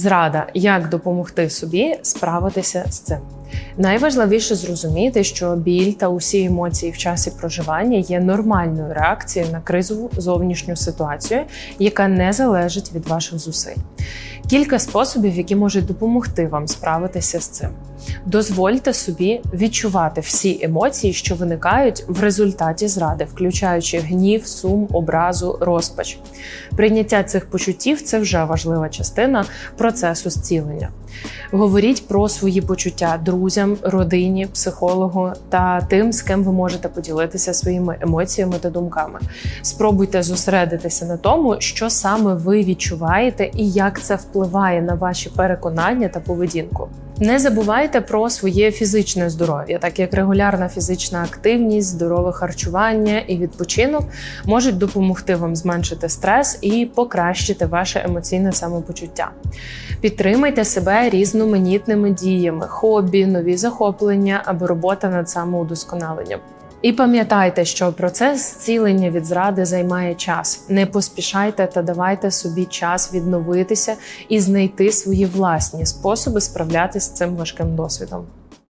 Зрада, як допомогти собі справитися з цим. Найважливіше зрозуміти, що біль та усі емоції в часі проживання є нормальною реакцією на кризову зовнішню ситуацію, яка не залежить від ваших зусиль. Кілька способів, які можуть допомогти вам справитися з цим. Дозвольте собі відчувати всі емоції, що виникають в результаті зради, включаючи гнів, сум, образу, розпач. Прийняття цих почуттів це вже важлива частина процесу зцілення. Говоріть про свої почуття друзям, родині, психологу та тим, з ким ви можете поділитися своїми емоціями та думками. Спробуйте зосередитися на тому, що саме ви відчуваєте і як це впливає на ваші переконання та поведінку. Не забувайте про своє фізичне здоров'я, так як регулярна фізична активність, здорове харчування і відпочинок можуть допомогти вам зменшити стрес і покращити ваше емоційне самопочуття. Підтримайте себе різноманітними діями, хобі, нові захоплення або робота над самоудосконаленням. І пам'ятайте, що процес зцілення від зради займає час. Не поспішайте та давайте собі час відновитися і знайти свої власні способи справлятися з цим важким досвідом.